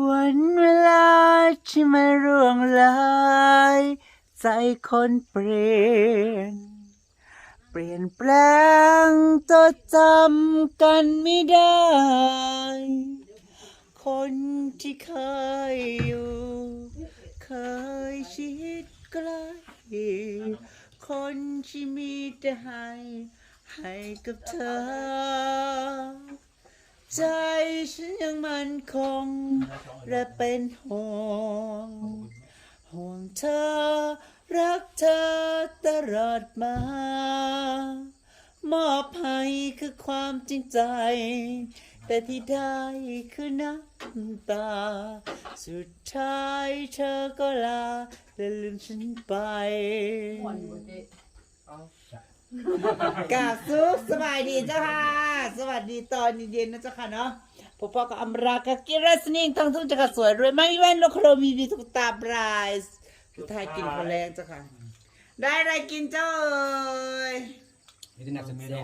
วันเวลาที่มาร่วงลายใจคนเปลี่ยน เปลี่ยนแปลงตัวจำกันไม่ได้ คนที่เคยอยู่ เคยชิดใกล้คนที่มีแต่ให้ ให้กับเธอ ใจฉันยังมั่นคง และเป็นห่วง ห่วงเธอ รักเธอตลอดมา มอบให้คือความจริงใจ แต่ที่ได้คือน้ำตา สุดท้ายเธอก็ลาและลืมฉันไปก ราบซุปสบายดีเจ้าค่ะ สวัสดีตอนเย็นๆนะเจ้าค่ะเนาะพบพ่อกับอัมรากับกิรัสนิงทั้งทุ่งเจ้าค่ะสวยรวยไม่มีแว่นโลโคโรมีมีทุกตาบรายสุดท้ายกินคนแรงเจ้าค่ะ ได้อะไรกินเจ้าเอ้ยมีแต่หนักสเมมินู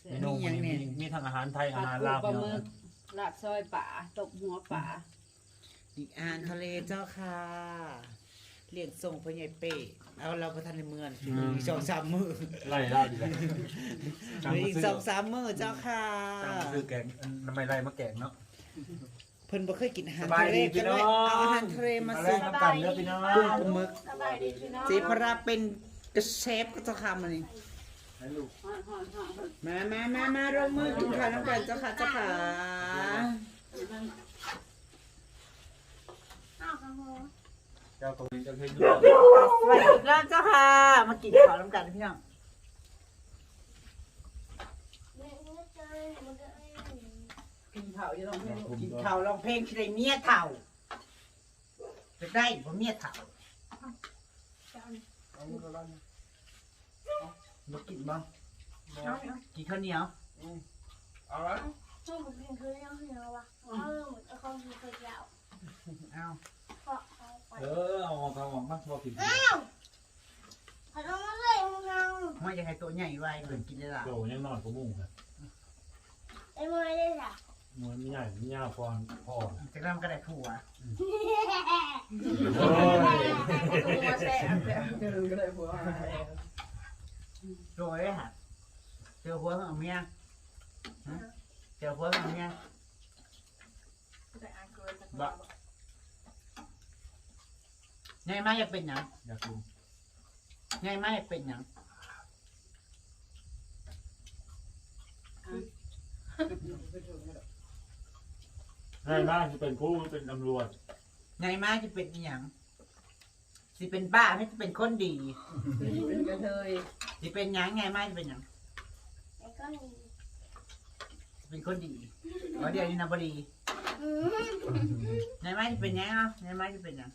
เซ่เมนูมีอย่างเนี่มียมีทั้งอาหารไทยอาปลาหารปูลาวปลาพี่หน้มึองกลาบซอยป่าตบหัวป่าอีกอาหารทะเลเจ้าค่ะ เลี้ยงส่งพ่อใหญ่เป้เอาเราประทานในเมืองอีกสองสามมือไล่ล่าดีเลยอีกสองสามมือเจ้าค่ะจำคือแกงน้ำไม่ไล่มาแกงเนาะเพิ่นบ่เคยกินอาหารสบายทะเลดีกัพี่นน้เลองยเอาอาหารทะเลมามาส่แล่งน้ำกันเด้อพี่น้องกุ้งปลาหมึกสบายดีพี่น้องเจพระเป็นกระเชฟก็เจ้าค่ะมันนี่ให้ลูกฮอนฮอนฮอนมามามามาลงมือกินข้าวน้ำกันเจ้าค่ะเจ้าค่ะเจ้าตัวนี้เจ้าเคยดูสวัสดีอีกรอบเจ้าค่ะ มากินข้าวน้ำกันพี่น้องกินเผาอยู่ตรงนี้กินข้าวร้องเพลงที่ได้เมียเถ่าจะได้บ่เมียเถ่าบ่กินบ่กินข้าวเหนียวเอาละช่วงผมกินคือเรื่องเหนื้อวะเออเหมือนเขาคือเคยยาวเอา เพราะเขาไปเออเอาออกเอาออกมาพอกินอ้าวเขาต้องมาเลยมึงเอาไม่อยากให้ตัวใหญ่ไว้เพิ่นกินได้ล่ะโตยังนอนกูมุ่งครับไอ้มือได้จ้ะมันไม่ใหญ่ไม่ยาวพอพอจะเริ่มก็ได้ผัวโอ้ยหัวแซ่บเจอก็ได้หัวโดยฮะเจอผัวของเมียฮะเจอผัวของเมียบ่ ใหญ่มาอยากเป็นหยังอยากดูใหญ่มาอยากเป็นหยังง่ายมากจะเป็นผู้เป็นตำรวจใหญ่มาจะเป็นอีหยังสิเป็นบ้าไม่จะเป็นคนดีเป็นกระเทยสิเป็นหยังใหญ่มาจะเป็นหยังไอ้ก้อนนี้สิเป็นคนดีว่าเดี๋ยวนี้นะบ่ดีอืม ใหญ่มาจะเป็นหยังเนาะใหญ่มาจะเป็นหยัง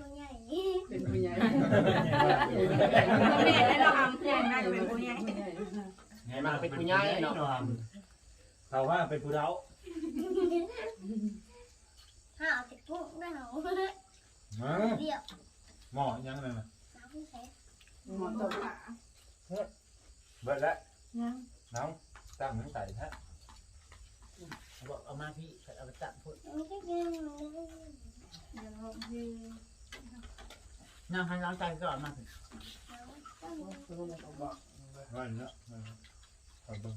ตัวใหญ่เป็นผู้ใหญ่แม่ได้เราทำใหญ่น่าจะเป็นผู้ใหญ่ไงมาเป็นผู้ใหญ่เนาะเขาว่าเป็นผู้เฒ่าห้าติดพุ่งได้เหรอเออเรียบหม้อยังนั่นน่ะสามผู้แสนหมอตบขาเบิดแล้วน้องตั้งน้ำใส่แท้บอกเอามาพี่เอาไปตัดพูดมันก็ยัง น้องให้น้องใจก่อนมาสิว่าอย่างเนี้ยเอาเบิ่ง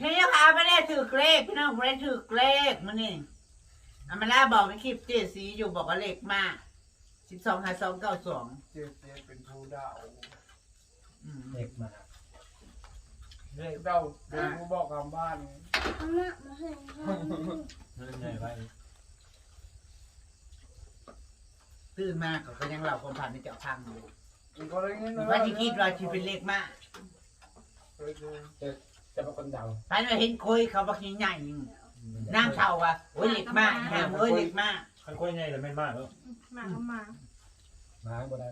พี่น้องคะไม่ได้ถือเลขพี่น้องไม่ได้ถือเลขมันนี่อามาล่าบอกในคลิปเจสีอยู่บอกว่าเลขมากสิบสองหาสองเก้าสองเจ๊เจ๊เป็นผู้เดาเด็กมา เด็กเดาเป็นผู้บอกคำบ้านเอาหน้ามาให้ให้มันใหญ่ไปตื่นมาเขาก็ยังเล่าความผ่านในเจ้าพังอยู่มันก็ได้เงี้ยว่าที่คิดว่าที่เป็นเลขมากจะเป็นคนเดาพันว่าเห็นคุยเขาบอกใหญ่ๆน้ำเท่าว่าโอ้ยเลขมากน้ำเอ้ยเลขมากคันค่อยใหญ่แต่ไม่มากเออมาก็มามาบ่ได้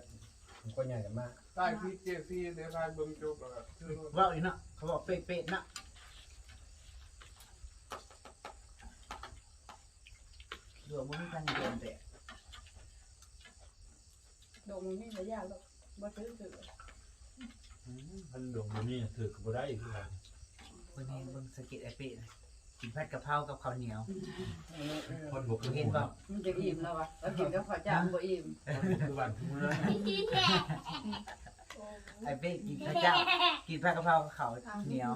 ผมก็ใหญ่กันมากใต้พี่เจ๊พี่เดี๋ยวทายเบิ่งจบแล้วก็คือว่าอีกเนาะเขาบอกเป๊ะๆเนาะเดี๋ยวมันมีการเปลี่ยนแปลงดงนี่ระยะหรอกบ่ซื้อซื้อมันดวงมันนี่ถือกับบ่ได้อีกแล้ววันนี้เบิ่งสะกิดไอเป้นะ กินผัดกะเพรากับข้าวเหนียวคนบ่คือเห็นบ่มันจะอิ่มแล้ววะแล้วกินก็ขอจ้างบ่อิ่มคือบ้านคือเมืองไอเป้กินข้าวเจ้ากินผัดกะเพรากับข้าวเหนียว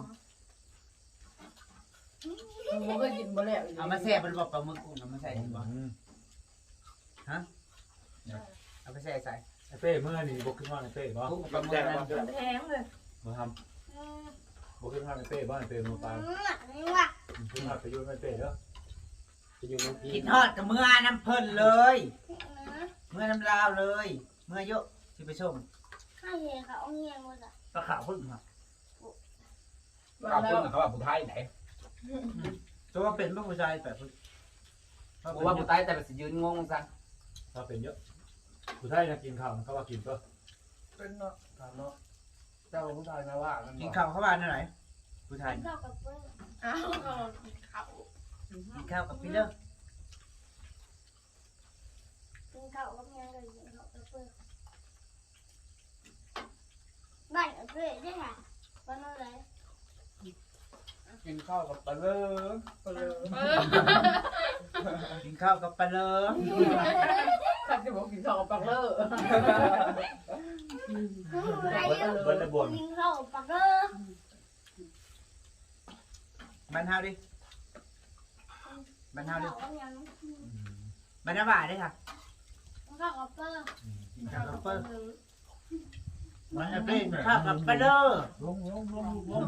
มันก็กินบ่แล้วเอามาแซ่บมันบอกปลาหมึกกุ้งเอามาใส่นี่บ่เอาไปใส่ใส่ไอ้เป้เมื่อนี่บ่ขึ้นว่าไอ้เป้บ่กุ้งกับปลาหมึกนั่นแพงเลยบ่ทำ บ่ขึ้นว่าไอ้เป้บ่ไอ้เป้มือปลานี่ว่ะขึ้นว่าไปยุ่งไอ้เป้เด้อไปยุ่งน้องพี่กินทอดกับเมื่อน้ำเพิ่นเลย เมื่อน้ำลาวเลย เมื่อเยอะที่ไปชมข้าวเหนียวเขาเอาเงี้ยหมดอะปลาขาวพึ่งครับว่าเอาแล้พึ่วงเขาว่าผู้ไทยไหนตัวว่าเป็นพวกผู้ชายแต่พึ่งผมว่าผู้ไทยแต่ละสิยืนงงซะถ้าเป็นเยอะผู้ไทยนะกินข้าวเขาว่ากินก็เป็นเนาะถามเนาะ เจ้าผู้ไทยนะว่ากันกินข้าวเข้าบ้านเท่าไหร่ผู้ชายข้าวกับเปิ้ลอ้าวก็เขากินข้าวกับพี่เลิกกินข้าวกับยังเลยกินข้าวกับเปิ้ลบ้านเพื่อนได้ค่ะบ้านอะไรกินข้าวกับปลาเลอก็เลยกินข้าวกับปลาเลิก ถ้าจะบอกกินข้าวกับปักเลอเบิ้ลระบวนกินข้าวปักเด้อบ้านเฮาดิบ้านเฮาดิข้าวกับยังบ้านน้าบ่าดิค่ะข้าวกับเปิ้ลกินข้าวกับเปิ้ลมันจะเป็นข้าวกับปลาเลิกลงลงลงลง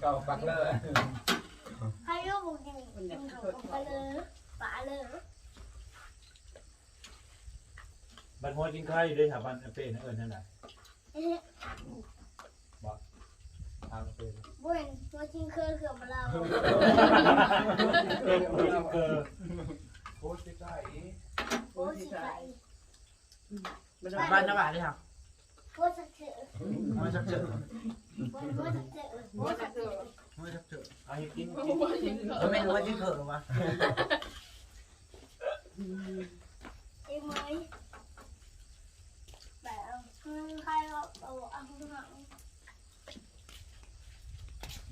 เก่าปักเลอใครรู้บุกินกินข้าวกับปลาเลยปลาเลย บันหัวกินไข่ด้วยค่ะบ้านไอ้เป้นั่นเอิญนั่นแหละทางไอ้เป้บุญตัวจริงคือคือเราเออเออโคตรใกล้โอ้สิใส่บ้านน้าบ่าดิค่ะโอ้สักเสือมันจะเจอโอ้สักเสือโอ้จะเจอมันจะเจอไอ้กินก็ไม่รู้ว่าที่เกิดหรอวะไอ้ไม้แบบ ใครเอาเอาอังหนัง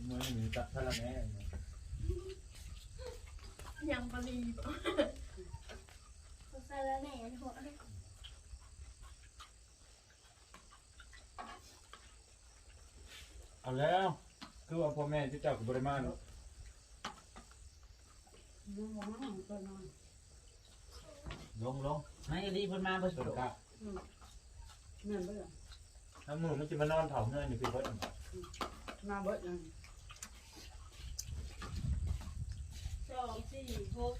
มือหนึ่งจับท่าละแม่ยังปรีใส่แล้วแหน่หัวเอาแล้ว คือว่าพ่อแม่ที่เจ้ากับบริมาณลงลงไม่ดีพ้นมาเพื่อสสุนดกะ เงินเบิดน้ำมือมันจะมานอนเถาเนื่อยนี่คือเพิ่นมาเบิดยังสองสี่หก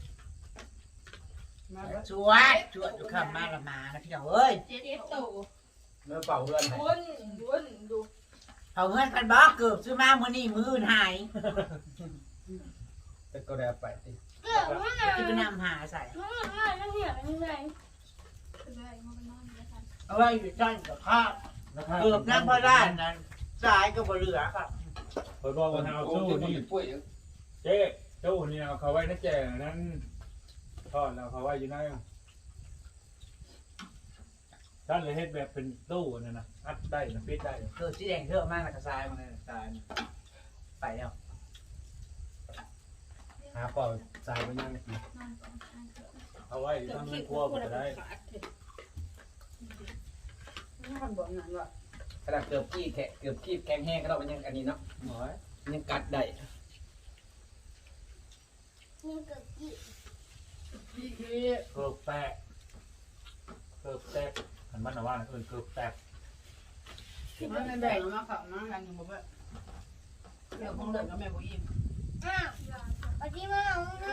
มาเบิดชวดชวดทุกคำมาละมานะพี่น้องเอ้ยเจ็ดโตเนื้อเป่าเพื่อนไหนวนวนดูเอาเงินกันบอกเกือบซื้อมามื้อนี้มื้ออื่นหายเป็นก็ได้ไปติเกือบไม่ได้ที่ไปนำหาใส่ไม่ได้ไม่เหี้ยไม่ได้ได้มา เป็นนอนนะคะเอาไว้อยู่ด้านกับภาพเกือบนั่งพอได้นั้นสายก็บ่เหลือครับเพิ่นบอกว่าเอาสู้นี่ปุ้ยเจ๊เจ้านี่เอาเขาไว้ในแจงนั้นทอดแล้วเขาไว้อยู่ในท่านเลยเฮ็ดแบบเป็นตู้นั่นนะอัดได้นะปิดได้เกิดสีแดงเทอะมากนะกระซายมันเลยตายไปแล้วหาเป่าสายมันยังนอนสองข้างเถอะเอาไว้ทำเงินครัวก็ได้ นี่คนบอกนั่นว่าขนาดเกือบขี้แขเกือบขี้แข็งแห้งก็เรามันยังอันนี้เนาะหน่อยยังกัดได้นี่เกือบกี่พี่คือเกิบแตกเกิบแตกหันมันนะว่าเออเกิบแตกมันแบ่งมาขับมากันอยู่บ่เบิดเดี๋ยวคงเดินกับแม่บ่อิ่มอ้าวปฏิมาเอาน้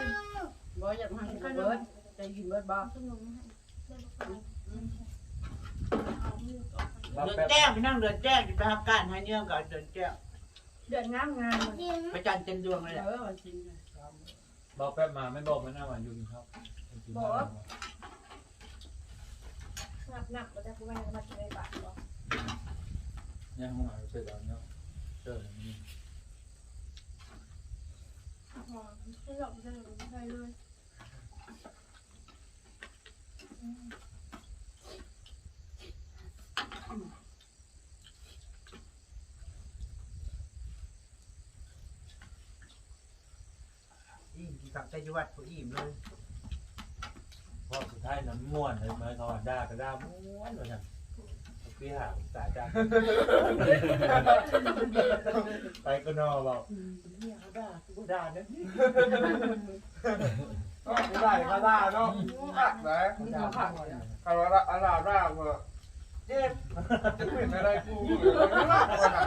บ่อยากมากินบ่เบิดจะกินเบิร์ดบ่ขนมให้ ได้บอกเอามือก่อนเราเดือนแป๊บแจ้งพี่น้องเดือนแจ้งไปทำการให้เนื่องกับเดือนแจ้งเดือนงามงามำกินพระจันทร์เต็มดวงเลยแหละเออมันกินเราแป๊บมาไม่บอกมันหน้าวันอยู่กินข้าวหนักหนักเราจะพูดว่ามากินในบาทหรอเนี่ยห้องอาหารเสร็จแล้วเนาะเจอแล้วนี่หอมไม่หลอกไม่หลอกไม่ได้เลย กับใจวัดผู้อิ่มเลยเพราะสุดท้ายน้ำม่วนเลยมาเขาด่าก็ด่าม่วนเลยนะพี่หาสายจ้าไปก็นอบอกเนี่ยเขาด่ากูด่าเนี่ยก็ได้ก็ได้เนาะหักนะด่าข้างเอาละเอาละได้เมื่อเจ็บจะเป็นอะไรกูไม่รักคนอะ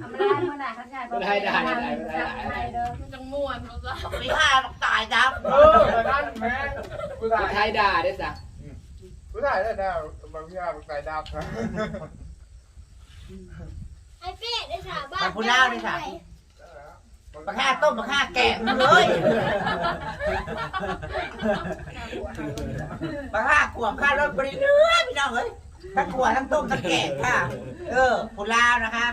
ทำไม่ ได้เมื่อไหร่ข้าชายบอกได้ได้ได้ได้เด้อมันจะม่วนเขาซะไปฆ่าตายดับเออแต่นั่นแม่กูได้ไทยด่าได้จ้ะกูได้ได้แล้วบางอย่างใส่ดาบนะไอ้เป๊ะได้สาบ้านมาพูดเล่าเลยค่ะมาฆ่าต้มมาฆ่าแกะมึงเลยมาฆ่ากลัวฆ่ารถบริเนื้อพี่น้องเอ้ยทั้งกลัวทั้งต้มทั้งแกะค่ะ เออพูดเล่านะคะ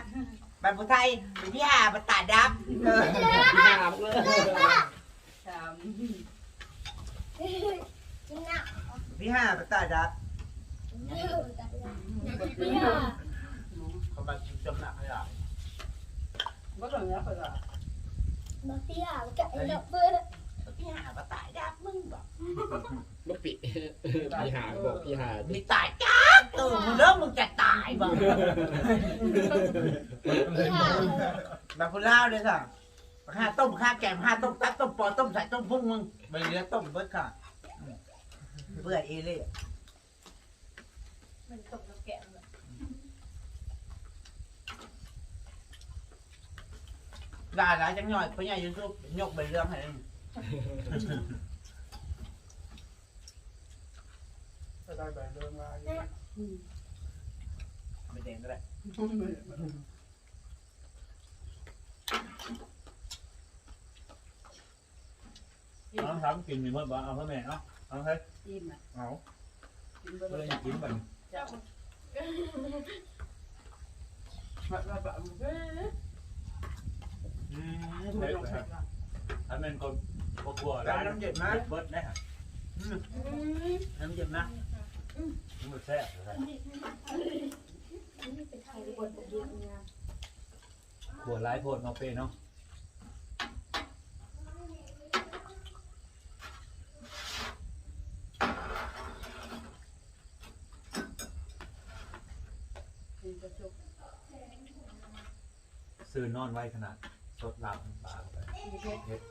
บันพุไทยเป็นพี่หามาตาดับเออพี่หามเลยสามกินหนักพี่ห้ามาตาดับพี่หาเขามาจำหนักให้เราบ่ต้องเนี้ยคนละบอกพี่หาไก่ดอกเบิ้ลพี่หามาตายดับมึงบอกลูกปิพี่หาบอกพี่หามีตายจ้าตื่นมึงเริ่มมึงจะตายบอกพี่หามาพูดเล่าเลยค่ะมาฆ่าต้มฆ่าแกงฆ่าต้มตัดต้มปอต้มใส่ต้มพุ่งมึงไปเรือต้มเบิดค่ะอืมเบื่อเอเล่มันตกกับแกะเลยด่าหลายจังหน่อยเพราะใหญ่ยูทูบยกไปเรื่องให้เองได้แบบเดิมมาไม่ แดงก็ได้น้องทำกินมีเมื่อบ่เอาพ่อแม่เอาเอาให้จิ้มอะเอาจิ้มเพื่เบออนร์อยากกินบันจ้าอืมเด็ดครับถ้าเป็นคนกลัวแล้วน้ำเย็นมากเบิร์ดได้ฮะน้ำเย็นมากมันแซ่บเลย ขวดร้ายโพดเนาะเป้เนาะจิ้มกระชุกซื้อนอนไว้ขนาดสดหลับปลาไปเฮ็ด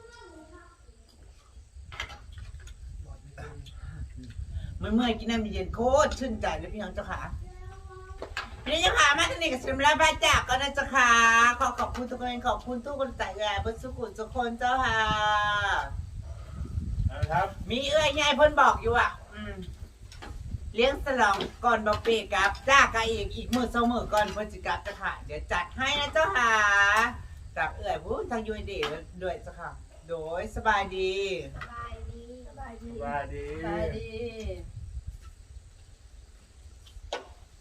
เมื่อเมื่อยกินน้ำเย็นโคตรชื่นใจเลยพี่น้องเจ้าขา พี่เจ้าขามาที่นี่กับสิมลาบาจากก็นะเจ้าขาขอขอบคุณทุกคนขอบคุณทุกคนใจแย่เพื่อสุขุทุกคนเจ้าค่ะ นะครับมีเอื้อยยายเพิ่นบอกอยู่อะ อืมเลี้ยงสลองก่อนบอกเปกกับจ้ากะอีกอีกมือสองมือก่อนเพิ่นสิกลับเจ้าค่ะเดี๋ยวจัดให้นะเจ้าค่ะจากเอื้อยผู้ทางยูเอเดด้วยเจ้าค่ะ โดยสบายดี สบายดี สบายดีว่าดีได้ดี